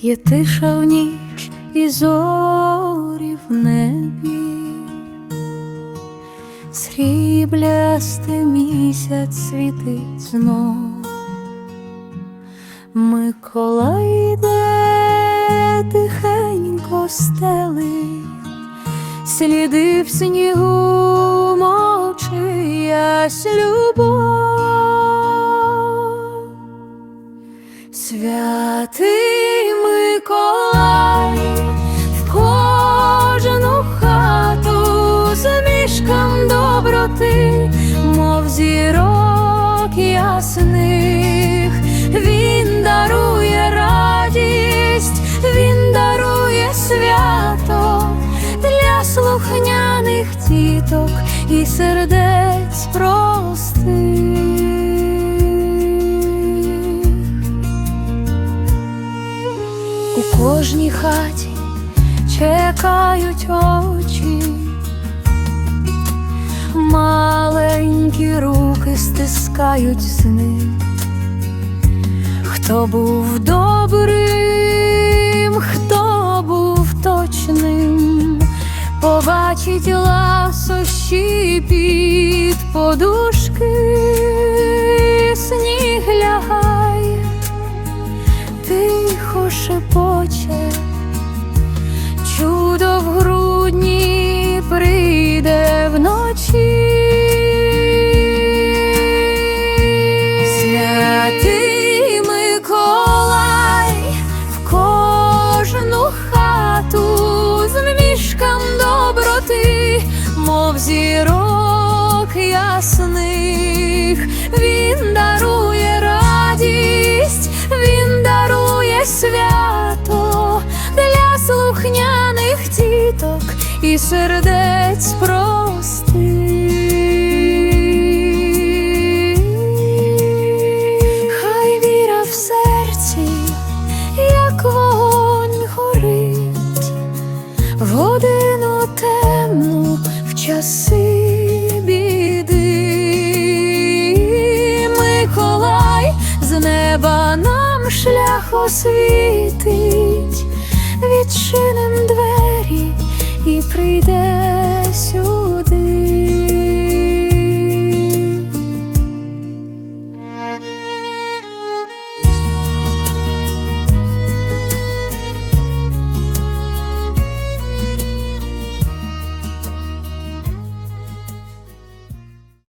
Є тиша в ніч і зорі в небі, сріблясте місяць світить знов. Миколай йде тихенько стелить, сліди в снігу мовчиясь любов. Святий зірок ясних, він дарує радість, він дарує свято для слухняних тіток і сердець простих. У кожній хаті чекають очі, стискають сни. Хто був добрим, хто був точним, побачить ласощі під подушки, сніг лягає тихо шепоче, чудо в грудні прийде вночі. Мов зірок ясних, він дарує радість, він дарує свято для слухняних тіток і сердець простих. Хай віра в серці, як вогонь горить, в годину темну, в часи біди. Миколай з неба нам шлях освітить, відчиним